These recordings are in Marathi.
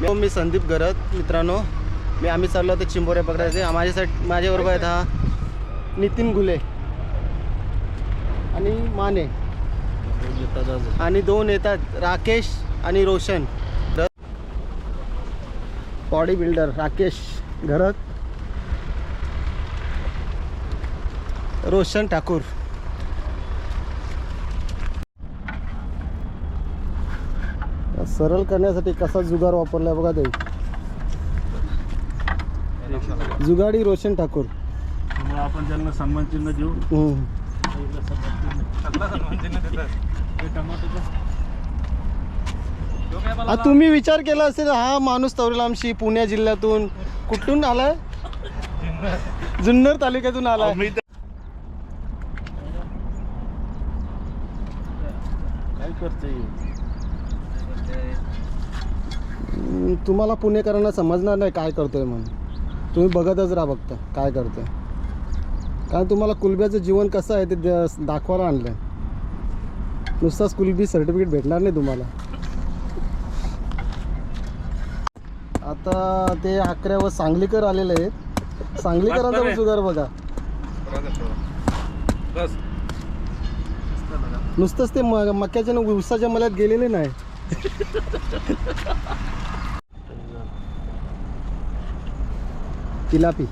मी मी संदीप गरत मित्रांनो. मी आम्ही चाललो होतो चिंबोऱ्या पकडायचे माझ्यासाठी माझ्याबरोबर आहेत हा नितीन गुले आणि माने. आणि दोन येतात राकेश आणि Roshan. Body builder Rakesh Gharat. Roshan Thakur. सरळ करण्यासाठी कसा जुगार वापरलाय बघा ते जुगाडी रोशन ठाकूर. आपण त्यांना सन्मान चिन्ह देऊ. हम्म. आ, तुम्ही विचार केला असेल हा माणूस तवरेलामशी पुणे जिल्ह्यातून कुठून आलाय? जुन्नर तालुक्यातून आलाय मी तर- काय करते तुम्हाला पुणेकरांना समजणार नाही काय करतोय म्हणून. तुम्ही बघतच राहा फक्त काय करतोय. कारण तुम्हाला कुलब्याचं जीवन कसं आहे ते दाखवायला आणलंय. नुसताच कुलबी सर्टिफिकेट भेटणार नाही तुम्हाला. आता ते अकऱ्यावर सांगलीकर आलेले आहेत. सांगलीकरांचा सुधार बघा. नुसतंच ते मक्याच्या उसाच्या मल्यात गेलेले नाही. तिलापी.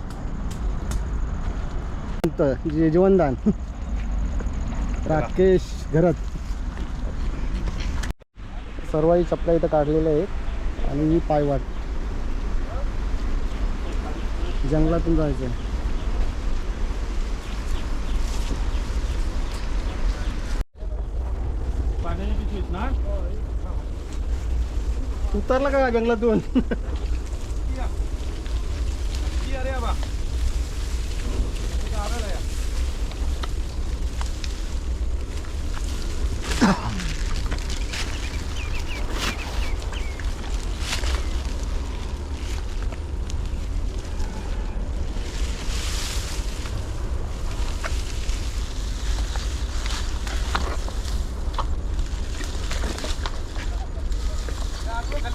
जे- जेवणदान राकेश घरत. सर्वही चपला इथं काढलेल्या आहेत आणि ही पायवाट. जंगलातून जायचं ना? उतरला का जंगलातून?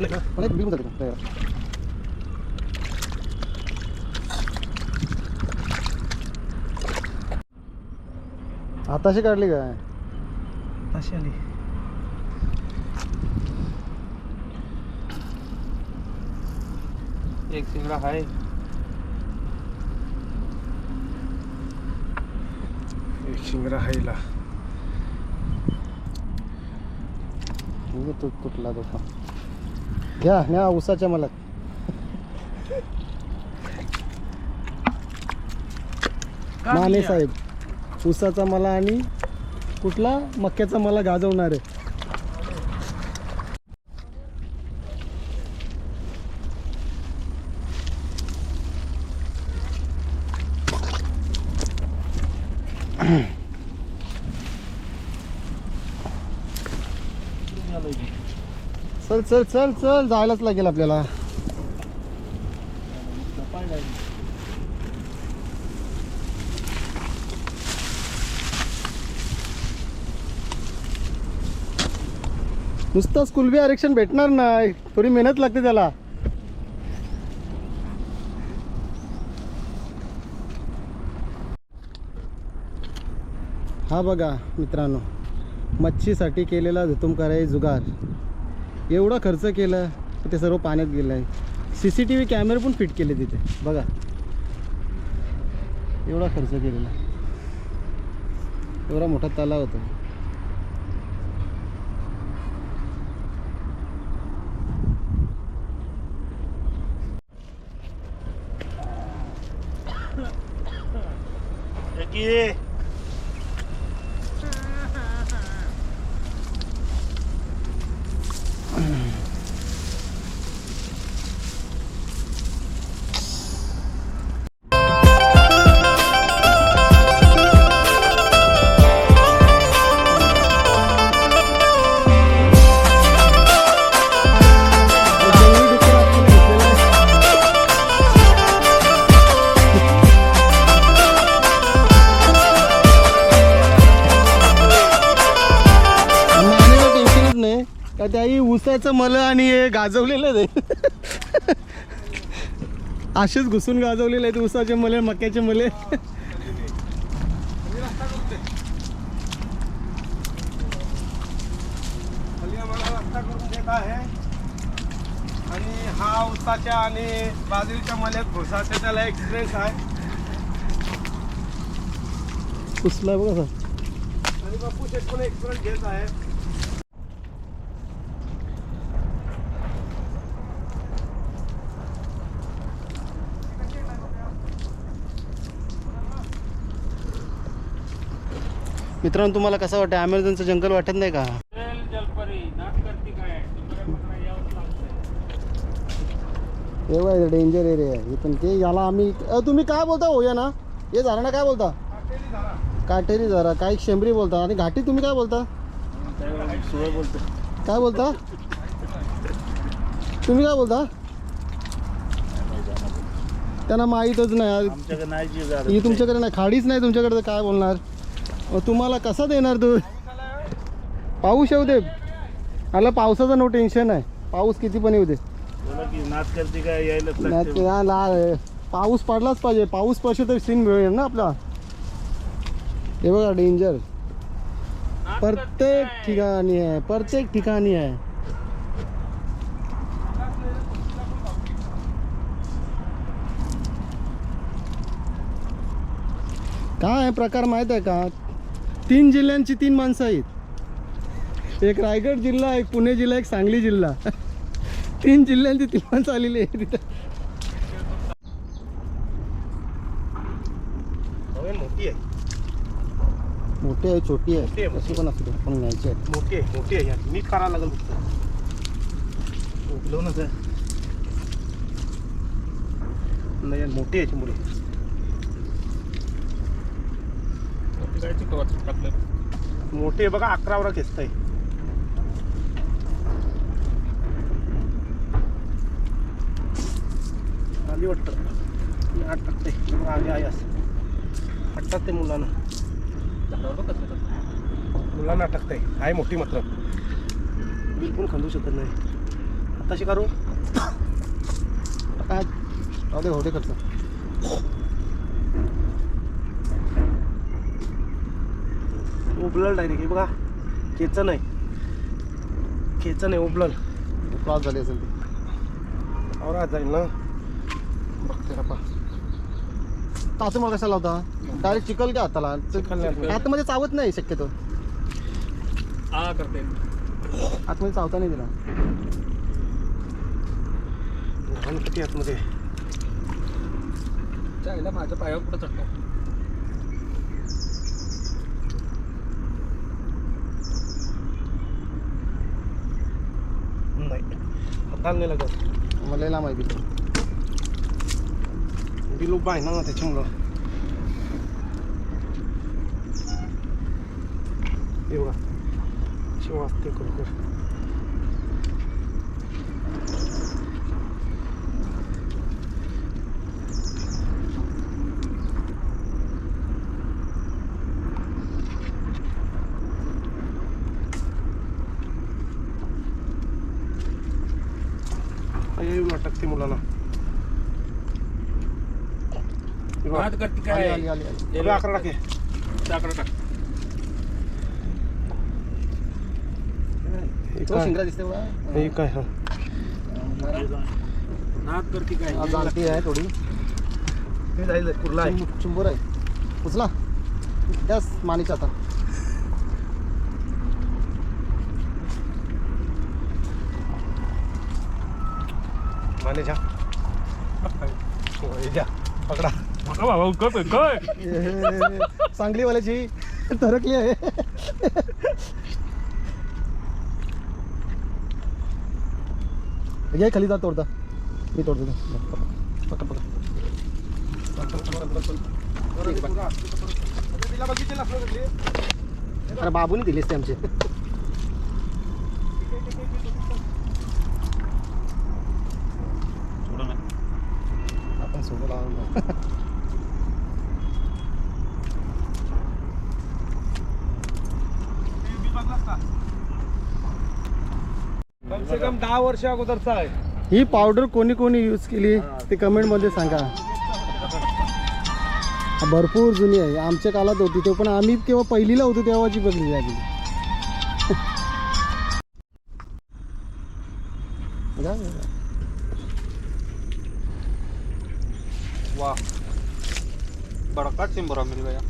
अनेक बिल जाते का आताशी काढली काय अशी आली एक शिंगडा आहे एक शिंगरा हायला तू तुटला तो पण. घ्या न्या उसाच्या मला माने साहेब उसाचा मला आणि कुठला मक्याचा मला गाजवणार आहे. चल चल चल. जायलाच लागेल आपल्याला. नुसतं कुलबी आरक्षण भेटणार नाही. थोडी मेहनत लागते त्याला. हा बघा मित्रांनो मच्छीसाठी केलेला कराय जुगार. एवढा खर्च केला ते सर्व पाण्यात गेलं आहे. सी सी टी व्ही कॅमेरे पण फिट केले तिथे. बघा. एवढा खर्च केलेला. एवढा मोठा तलाव होता. Yeah. का त्याही ऊसाचं मल आणि हे गाजवलेलं आहे. असेच घुसून गाजवलेले आहेत ऊसाचे मले मक्याचे मले. आणि हा उसाच्या आणि बाजरीच्या मल्यात घुसाचा त्याला एक्सपिरियन्स आहे. घुसलाय बघा. सर आणि बापू शेठ पण एक्सपिरियन्स घेत आहे. मित्रांनो तुम्हाला कसं वाटतं अमेझॉनचं जंगल वाटत नाही का? काय एवढा डेंजर एरिया आहे. इथून ते याला आम्ही तुम्ही काय बोलता? होया ना. हे झालं ना काय बोलता? काटेरी जरा काही शेंबरी बोलता? आणि घाटी तुम्ही काय बोलता? काय बोलता? तुम्ही काय बोलता? त्यांना माहीतच नाही. ही तुमच्याकडे नाही खाडीच नाही तुमच्याकडे तर काय बोलणार? तुम्हाला कसा देणार तू पाऊस येऊ दे. आला पावसाचं नो टेन्शन आहे. पाऊस किती पण येऊ दे. पाऊस पडलाच पाहिजे. पाऊस पडશે तर सीन मिळेल ना आपला. हे बघा डेंजर प्रत्येक ठिकाणी आहे. प्रत्येक ठिकाणी आहे. काय प्रकार माहीत आहे का? तीन जिल्ह्यांची तीन माणसं आहेत. एक रायगड जिल्हा एक पुणे जिल्हा एक सांगली जिल्हा. तीन जिल्ह्यांची तीन माणसं आलेली आहे तिथे मोठी आहे. मोठी आहे छोटी आहे. कशी पण असू दे पण न्यायची आहे. मोठी आहे मोठी आहे. यार नीट करावं लागेल फक्त. उगलवूनच आहे नाही यार मोठी आहे चिमुडी काय टाकलं मोठी बघा अकरावरा खेचत आहे आली वाटतं. आठ टाकते आली आहे असं. हटतात ते मुलांना. मुलांना अटकते आहे मोठी मात्र. बिलकुल खांदू शकत नाही. आता करू दे होते खर्च. उबलल डायरेक्ट हे बघा. खेचन आहे खेचन आहे उबलल क्रॉस झाली असेल ती. और आज जाईल ना. बघते ताचं मला कशाला होता डायरेक्ट चिकल का हाताला. नाही. आतमध्ये चावत नाही शक्यतो. हा करते. आतमध्ये चावता नाही दिला घाण किती आतमध्ये? माझ्या पायावर कुठं चढतो नाही हाताला नाही लागत मला लई लांब माहिती बिल उभा आहे ना त्याच्यामुळं हे बघा शिव वाजते खरोखर येऊन अटकते मुलांना हे बघा. नाच करते आली काय आली आली आली बघा. अकरा टाके. टाकलं टाक. तो काय? शिंगरा दिसते बघा. हे काय हा. करते काय? हा, जाणती आहे थोडी. हे जाईल कुर्ला आहे. चिंब- चिंबोर आहे. उचला त्याच मानेच्या आता. माने जा. द्या पकडा. काय ए, सांगलीवाल्याची तरकली आहे. घे खाली जा तोडता. मी तोडतो. पकड पकड? अरे बाबूने दिलीस ते आमचे आपण सोबत लावून जाऊ. ते बी बघलास का? कम से कम दहा वर्ष अगोदरचा आहे. ही पावडर कोणी कोणी यूज केली ते कमेंटमध्ये सांगा. भरपूर जुनी आहे. आमच्या काळात होती तो पण आम्ही केव्हा पहिलीला होतो तेव्हाची बघली जा. वाह बड़का चिंबरा मिल गया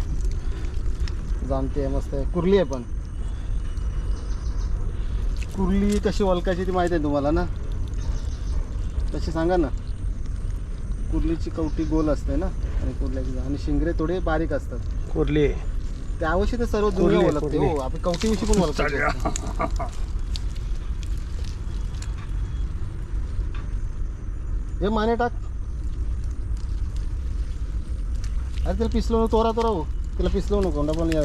जामते आहे मस्त आहे. कुर्ली आहे पण. कुर्ली कशी ओळखायची ती माहिती आहे तुम्हाला ना? तशी सांगा ना. कुर्लीची कवटी गोल असते ना? आणि कुर्ल्याची आणि शिंगरे थोडे बारीक असतात. कुर्ली. त्याविषयी तर सर्व दुनिया आहे, ओळखते. हो आपण कवटीविषयी पण ओळखतो. हे माने टाक. अरे त्याला पिसलो नको तोरा तोरा हो. त्याला पिसलो नको पण या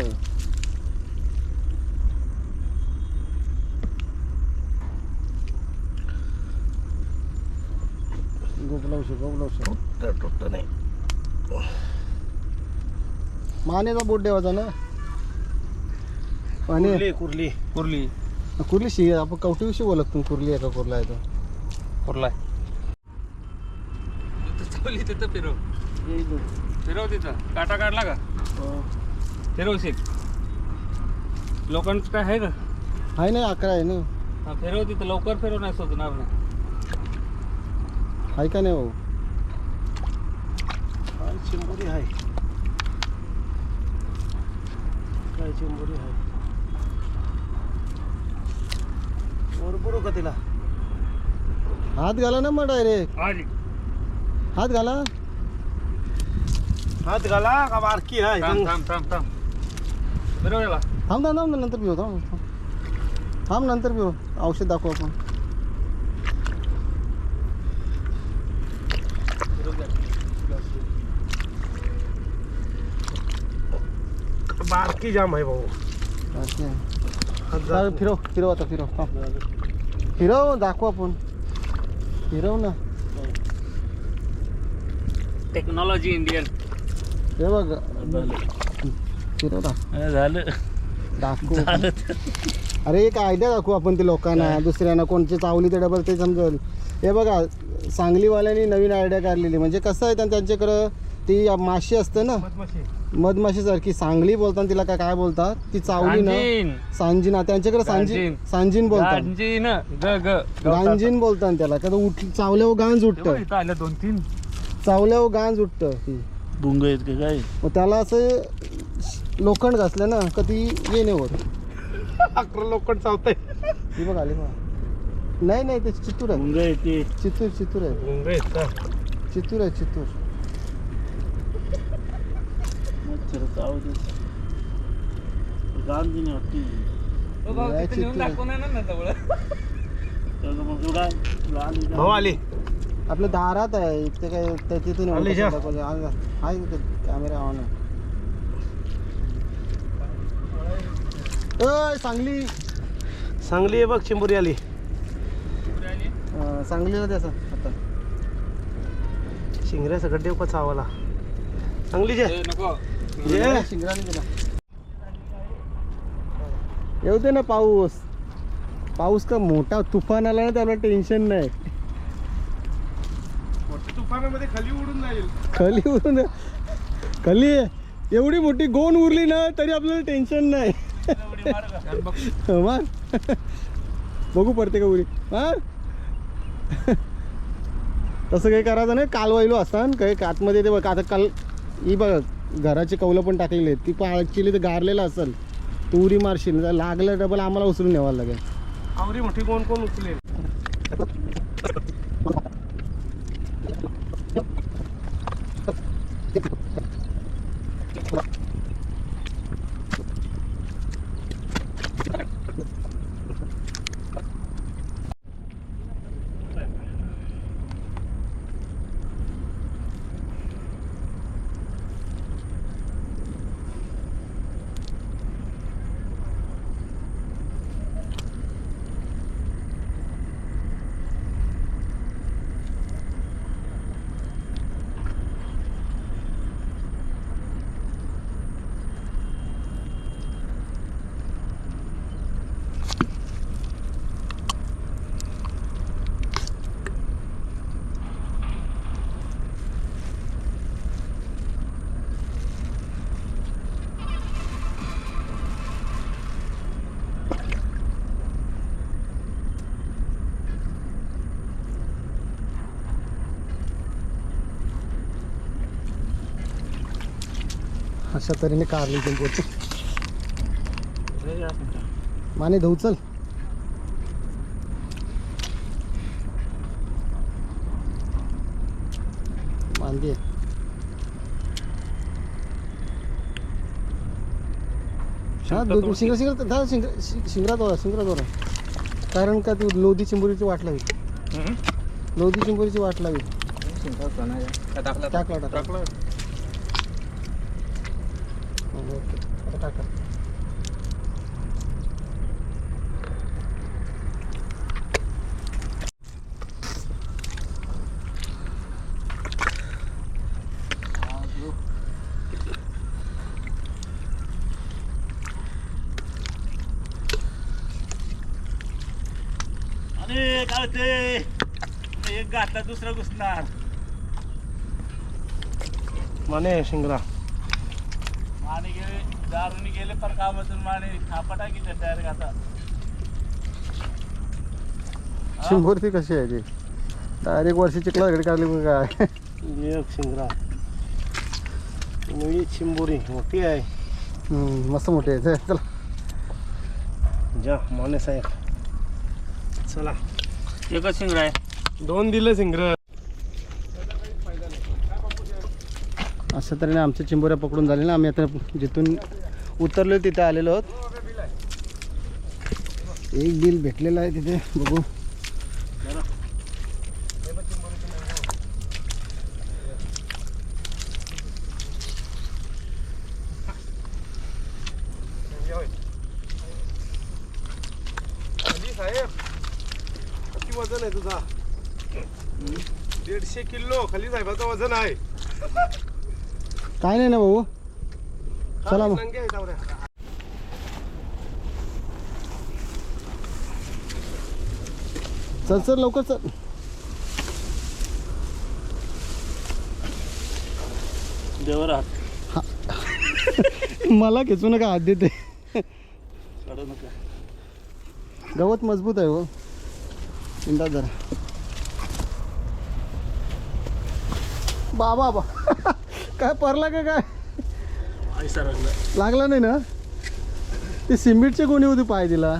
मानेचा बोट देवाचा ना? माने कुर्ली कुर्ली. कुर्ली. कुर्ली शी आपण कवटीविषयी बोलत कुर्ली आहे का कुर्ला आहे तो. कुर्ला चावली तिथं फिरव. फिरव तिथं. काटा काढला का? फिरवशील. लोकांचं काय आहे का? आहे ना अकरा आहे ना. हा, फिरव तिथं. लवकर फिरव नाही सुचणार नाही आहे का नाही हो काय चिंबोरी आहे काय चिंबोरी आहे बरोबर का तिला? हात घाला ना मग डायरेक्ट आली हात घाला. हात घाला का बारकी आहे? थांब थांब थांब थांब. थांब थांब थांब ना, नंतर पिऊ थांब थांब. थांब नंतर पिऊ. औषध दाखवू आपण. बारकी जाम आहे भाऊ. जात. फिरव फिरव आता फिरव. थांब. फिरव दाखवू आपण. फिरव ना. टेक्नॉलॉजी इंडियन हे बघ. फिरव झालं. दाखवू. अरे एक आयडिया दाखवू आपण ते लोकांना. दुसऱ्यांना कोणची चावली ते डबल ते समजेल. हे बघा सांगलीवाल्यांनी नवीन आयडिया काढलेली. म्हणजे कसं आहे त्या- त्यांच्याकडं ती माशी असते ना? मधमाशी. मधमाशीसारखी सांगली बोलतात तिला काय काय बोलतात? ती चावली ना? गांजीन. सांजिना. त्यांच्याकडे सांजी गांजीन. सांजिन बोलतात. गांजीन ग ग. गांजीन बोलतात त्याला. का उठ चावल्यावर गांज उठत. इथं आल्या दोन तीन. चावल्यावर गांज उठत ही बुंग आहेत का काय? मग त्याला असं लोखंड घासलं ना का ती ये नाही होत. अकरा लोकड चावतंय. ही बघ आली नाही नाही ते चित्तूर आहे बुंग येते चित्तूर चित्तूर आहे का? चित्तूर आहे चित्तूर मच्छर चावते गांजीन चित्तूर आहे. भाऊ आली. आपल्या दारात आहे. इथे काय त्या तिथून. आहे कॅमेरा ऑन आहे. सांगली. चांगली आहे बघ चिंबोरी आली. अं, सांगलीला त्याचं आता. शिंगऱ्या सगळं देव का चावाला. चांगली जे. नको. येऊ दे ना पाऊस. पाऊस का मोठा तुफान आला ना त्याला टेन्शन नाही. तुफानामध्ये खाली उडून जाईल. खाली उरून खाली एवढी मोठी गोण उरली ना तरी आपल्याला टेन्शन नाही. मार बघू पडते का उरी. मार तसं काही करायचं नाही. काल वाहिलो असतान. काही आतमध्ये ते बघ आता काल ही बघ. घराची कौलं पण टाकलेली आहेत. ती पण ॲक्च्युली ते गारलेलं असेल तू उरी मारशील जर लागलं डबल आम्हाला उचलून न्यावं लागेल. आवरी मोठी कोण कोण उचलेल? अशा तऱ्हेने कारली चिंपोरी माने धुऊ चल. मांदी आहे. हा दो- शिंगरा दा शिंगरा दोरा शिंगरा दोरा कारण का ती लोधी चिंबोरीची वाट लावी? लोधी चिंबोरीची वाट लावी. टाकला. टाकला. आता काय ते एक घातला दुसरा घुसणार. माने शिंगरा माने गेले दारूने गेले पण कामातून माने थापाटा की तयार घाता चिंबोरी कशी आहे ती? डायरेक्ट वर्षी चिखला घडी काढली मग काय? एक शिंगरा. मुळी चिंबोरी मोठी आहे. मस्त मोठी आहे. चल, चला. जा माने साहेब. चला. एकच शिंगडा आहे. दोन दिले शिंगर. अशा तऱ्हेने आमच्या चिंबोऱ्या पकडून झाले ना आम्ही आता जिथून उतरलो तिथे आलेलो आहोत. एक बिल भेटलेलं आहे तिथे बघू. खाली साहेब किती वजन आहे तुझा. दीडशे किलो खाली साहेबाचं वजन आहे. काय नाही ना भाऊ. चला मग. चल चल लवकर चल. देवर मला खेचू नका हात देते. गवत मजबूत आहे हो. इंदा जरा. बाबा बा काय परला का काय? लागला नाही ना? ते सिमेंटचे कोणी होते पाय दिला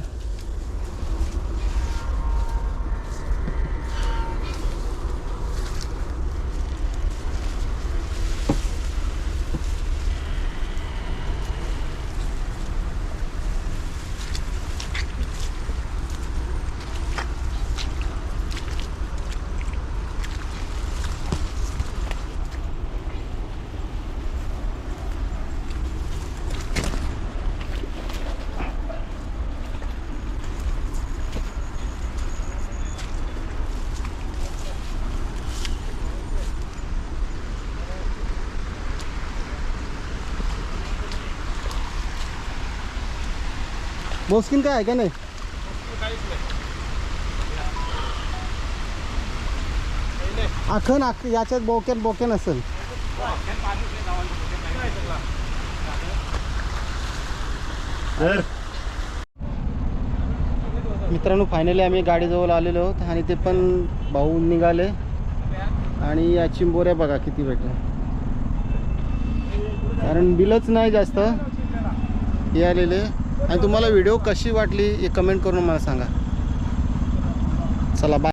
बोस्किन काय आहे का नाही? आखन आख याच्यात बोक्यात बोक्यान असेल. मित्रांनो फायनली आम्ही गाडीजवळ आलेलो आहोत आणि ते पण भाऊ निघाले. आणि या चिंबोऱ्या बघा किती भेटल्या. कारण बिलच नाही जास्त. हे आलेले. आणि तुम्हाला व्हिडिओ कशी वाटली हे कमेंट करून मला सांगा. चला बाय